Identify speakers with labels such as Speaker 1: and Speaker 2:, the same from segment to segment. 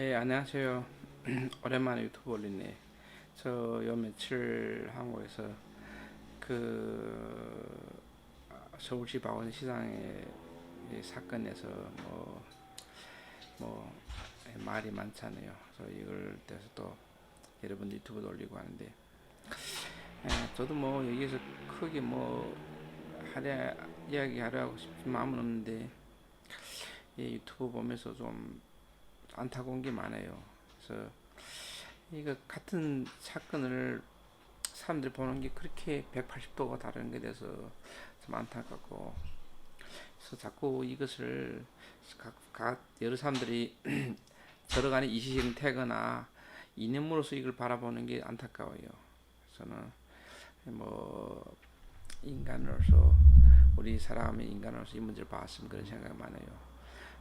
Speaker 1: 예, 안녕하세요. 오랜만에 유튜브 올리네. 저 요 며칠 한국에서 그 서울시 박원 시장의 이 사건에서 뭐, 뭐 예, 말이 많잖아요. 그래서 이걸 대해서 또 여러분 유튜브도 올리고 하는데 예, 저도 뭐 여기서 크게 뭐 하려 이야기하려고 싶은 마음은 없는데 이 유튜브 보면서 좀 안타까운 게 많아요. 그래서 이거 같은 사건을 사람들이 보는 게 그렇게 180도가 다른 게 돼서 좀 안타깝고 그래서 자꾸 이것을 각, 각 여러 사람들이 서로 간에 이시 형태거나 이념으로서 이걸 바라보는 게 안타까워요. 저는 뭐 인간으로서 우리 사람의 인간으로서 이 문제를 봤으면 그런 생각이 많아요.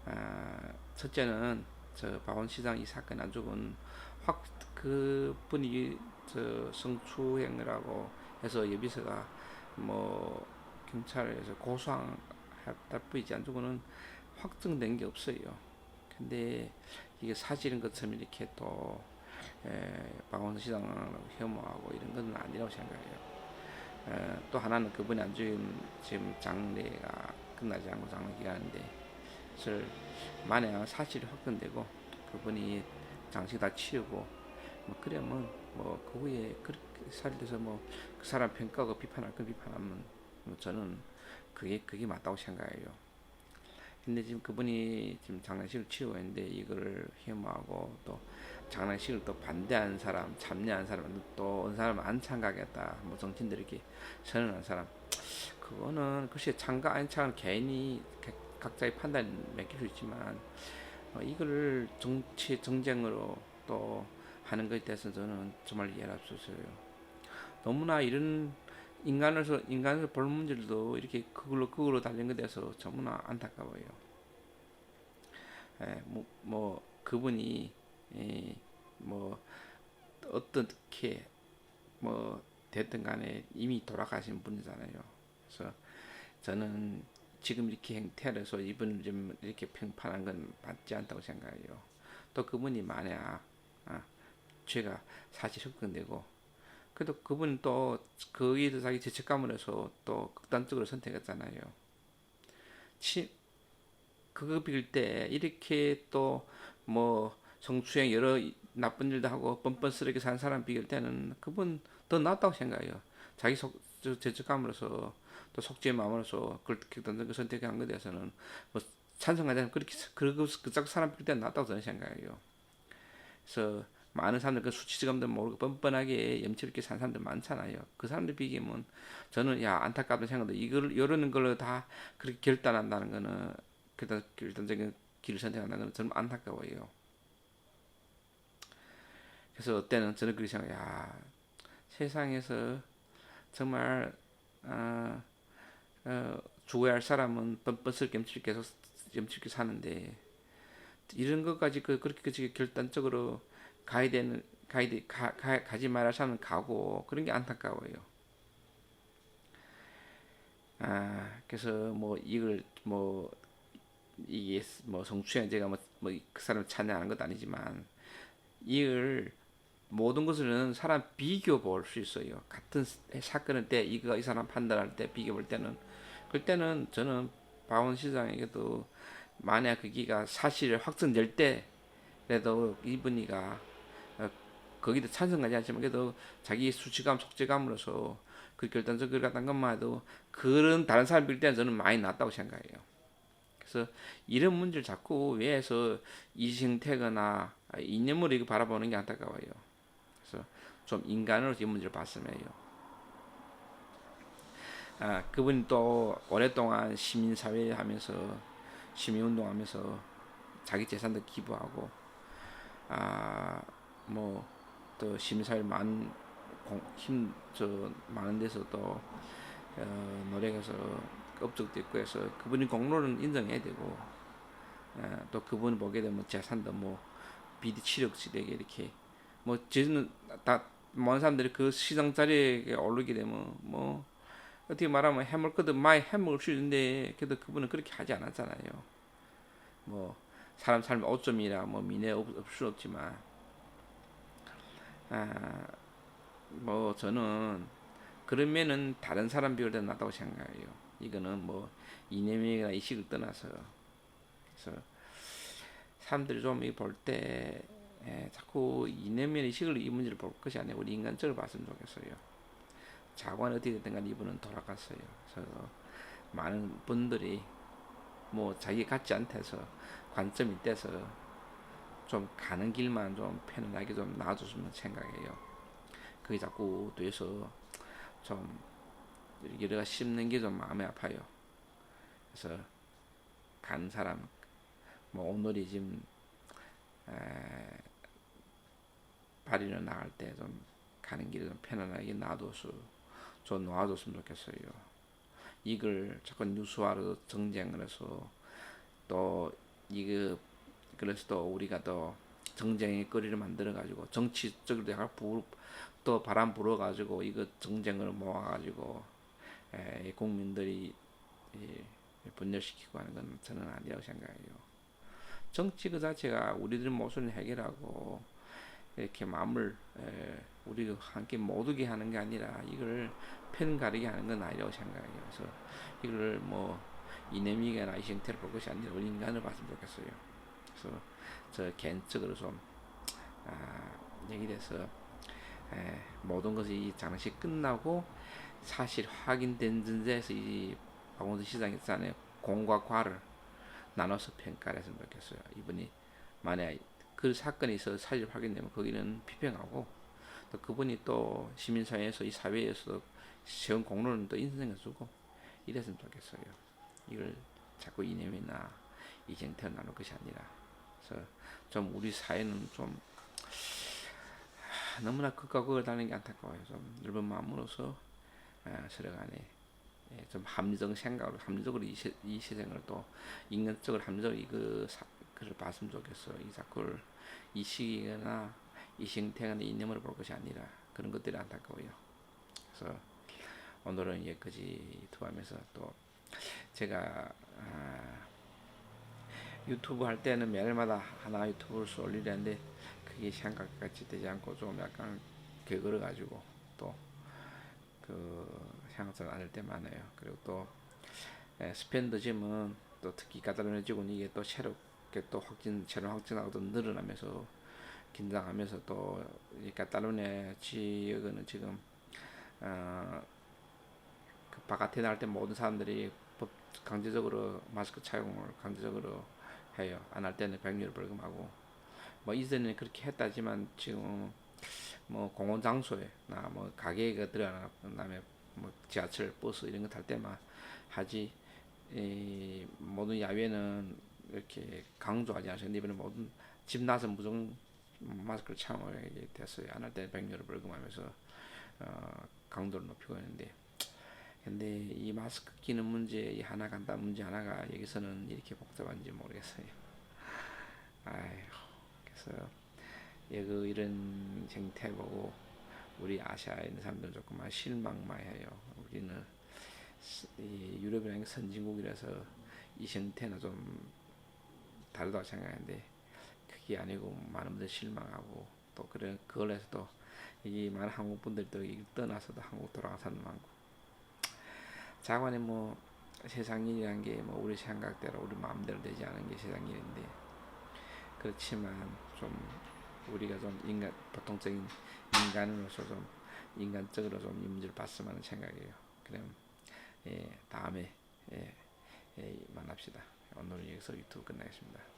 Speaker 1: 아, 첫째는 저 박원시장 이 사건 안 죽은 확 그분이 저 성추행이라고 해서 예비서가 뭐 경찰에서 고소할 뿐이지 안 죽은 확정된 게 없어요. 근데 이게 사실인 것처럼 이렇게 또 에, 박원시장을 혐오하고 이런 건 아니라고 생각해요. 에, 또 하나는 그분이 안 죽은 지금 장례가 끝나지 않고 장례 기간인데 를 만약 사실이 확정되고 그분이 장식 다 치우고 뭐 그러면 뭐 그 후에 그렇게 살려서 뭐 그 사람 평가하고 비판할 건 비판하면 뭐 저는 그게 그게 맞다고 생각해요. 근데 지금 그분이 지금 장례식을 치우고 있는데 이거를 혐오하고 또 장례식을 또 반대하는 사람, 참여한 사람, 또 어느 사람 안 참가하겠다, 뭐 정치인들 이렇게 선언한 사람, 그거는 글쎄 참가 안 참가 개인이 각자의 판단 맡길 수 있지만 어, 이걸 정치 정쟁으로 또 하는 것에 대해서 저는 정말 이해할 수 없어요. 너무나 이런 인간으로서 인간에서 볼 문제들도 이렇게 그걸로 그걸로 달린 것에 대해서 너무나 안타까워요. 에, 뭐, 뭐 그분이 에, 뭐 어떻게 뭐 됐든 간에 이미 돌아가신 분이잖아요. 그래서 저는 지금 이렇게 행태로서 이분을 좀 이렇게 평판한 건 맞지 않다고 생각해요. 또 그분이 만약 아, 죄가 사실 흡근되고 그래도 그분 또 거기에 서 자기 죄책감을 해서 또 극단적으로 선택했잖아요. 치, 그거 빌때 이렇게 또 뭐 성추행 여러 나쁜 일도 하고 뻔뻔스럽게 산 사람 비길 때는 그분 더 낫다고 생각해요. 자기 속 죄책감으로서 또 속죄의 마음으로서 그렇게 그 선택한 것에 대해서는 뭐 찬성하지 않는 그렇게 그러고 그짝 사람 빌 때는 낫다고 저는 생각해요. 그래서 많은 사람들 그 수치감도 모르고 뻔뻔하게 염치롭게 산 사람들 많잖아요. 그 사람들 비교하면 저는 야 안타깝다 생각도 이걸 이러는 걸로 다 그렇게 결단한다는 거는 결단 결단적인 길을 선택한다는 거는 저는 안타까워요. 그래서 어때는 저는 그렇게 생각해요. 야 세상에서 정말 어, 어, 죽어야 할 사람은 뻔뻔스럽게 염치게 계속 염치게 사는데 이런 것까지 그 그렇게 그 결단적으로 가야 되는 가야 돼 가, 가 가지 말아야 사람은 가고 그런 게 안타까워요. 아 그래서 뭐 이걸 뭐 이게 뭐 성추행 제가 뭐뭐그 사람을 찬양하는 것도 아니지만 이걸 모든 것을 사람 비교 볼 수 있어요. 같은 사건을 때 이거 이 사람 판단할 때 비교 볼 때는 그때는 저는 박원 시장에게도 만약 그기가 사실을 확정될 때그래도 이분이가 어, 거기도 찬성하지 않지만 그래도 자기 수치감 속죄감으로서 그 결단적으로 갔던 것만 해도 그런 다른 사람 빌 때는 저는 많이 낫다고 생각해요. 그래서 이런 문제를 자꾸 왜해서 이승태거나 이념으로 이거 바라보는 게 안타까워요. 그래서 좀 인간으로 이 문제를 봤으면 해요. 아, 그분이 또 오랫동안 시민사회 하면서 시민운동 하면서 자기 재산도 기부하고 아 뭐또 시민사회 많은 힘저 많은 데서 또 어, 노력해서 업적도 있고 해서 그분이 공로는 인정해야 되고 아, 또 그분 보게 되면 재산도 뭐 비리 7억씩 되게 이렇게 뭐 저는 다많 사람들이 그 시장 자리에 오르게 되면 뭐 어떻게 말하면 해물 거든 많이 해먹을 수 있는데 그래도 그분은 그렇게 하지 않았잖아요. 뭐 사람 삶에 오점이라 뭐 미래 없, 없을 수 없지만 아, 뭐 저는 그러면은 다른 사람 비율 때 낫다고 생각해요. 이거는 뭐 이념이나 이식을 떠나서 그래서 사람들이 좀 볼 때 자꾸 이념이나 이식을 이 문제를 볼 것이 아니고 우리 인간적으로 봤으면 좋겠어요. 자관 어떻게 됐든 간에 이분은 돌아갔어요. 그래서 많은 분들이 뭐 자기 같지 않대서 관점이 떼서 좀 가는 길만 좀 편안하게 좀 놔줬으면 생각해요. 그게 자꾸 뒤에서 좀 여러가 씹는 게 좀 마음이 아파요. 그래서 간 사람 뭐 오늘이 지금 에, 발리로 나갈 때 좀 가는 길에 좀 편안하게 놔둬서 좀 놓아줬으면 좋겠어요. 이걸 자꾸 뉴스화로 정쟁을 해서 또 이거 그래서 또 우리가 또 정쟁의 거리를 만들어 가지고 정치적으로 약간 부, 또 바람 불어 가지고 이거 정쟁을 모아 가지고 에, 국민들이 이, 분열시키고 하는 건 저는 아니라고 생각해요. 정치 그 자체가 우리들 모순을 해결하고 이렇게 마음을 에, 우리 함께 모두게 하는 게 아니라 이걸 편 가리게 하는 건 아니라고 생각해요. 그래서 이걸 뭐 이념이나 이 형태를 볼 것이 아니라 우리 인간을 봤으면 좋겠어요. 그래서 저 개인적으로 좀 아, 얘기돼서 에, 모든 것이 장식 끝나고 사실 확인된 전제에서 이 박원순 시장 있잖아요. 공과 과를 나눠서 평가를 했으면 좋겠어요. 이분이 만약 그 사건이 있어서 사실 확인되면 거기는批评하고 또 그분이 또 시민사회에서 이 사회에서 세운 공로는 또 인정해주고 이랬으면 좋겠어요. 이걸 자꾸 이념이나 이 형태로 나눌 것이 아니라 그래서 좀 우리 사회는 좀 너무나 극과 극을 다는 게 안타까워요. 좀 넓은 마음으로서 서로 간에 예, 좀 합리적 생각으로 합리적으로 이, 세, 이 세상을 또 인간적으로 합리적으로 사, 그를 봤으면 좋겠어. 이 자꾸를 이 시기나 이 형태나 이념으로 볼 것이 아니라 그런 것들이 안타까워요. 그래서 오늘은 여기까지 유튜브하면서 또 제가 아, 유튜브 할 때는 매일마다 하나 유튜브를 올리려는데 그게 생각같이 되지 않고 좀 약간 게을러 가지고 또그 생각을 안할 때 많아요. 그리고 또 에, 스펜더짐은 또 특히 까다로운 지구는 이게 또 새롭 게 또 확진 새로 확진하고 또 늘어나면서 긴장하면서 또이 까다로운 지역은 지금 어, 그 바깥에 나갈 때 모든 사람들이 법 강제적으로 마스크 착용을 강제적으로 해요. 안 할 때는 백유를 벌금하고 뭐 이전에 그렇게 했다지만 지금 뭐 공원 장소에 나 뭐 가게가 들어가나 그다음에 뭐 지하철, 버스 이런 거 탈 때만 하지 이 모든 야외는 이렇게 강조하지 않으셨는데 이번에 모든 집 나서 무조건 마스크를 착용하게 됐어요. 안 할 때 백유를 벌금하면서 어, 강도를 높이고 있는데 근데 이 마스크 끼는 문제 이 하나 간단 문제 하나가 여기서는 이렇게 복잡한지 모르겠어요. 아휴 그래서 여기 이런 형태 보고 우리 아시아에 있는 사람들은 조금 실망만 해요. 우리는 이 유럽이라는 선진국이라서 이 형태는 좀 다르다고 생각하는데 그게 아니고 많은 분들 실망하고 또 그런 그걸 해서 또이 많은 한국 분들도 떠나서도 한국 돌아간 사람 많고 자관에 뭐 세상 일이란 게 뭐 우리 생각대로 우리 마음대로 되지 않은 게 세상 일인데 그렇지만 좀 우리가 좀 인간 보통적인 인간으로서 좀 인간적으로 좀이 문제를 봤으면 하는 생각이에요. 그럼 예, 다음에 예, 예, 만납시다. 오늘 여기서 유튜브 끝나겠습니다.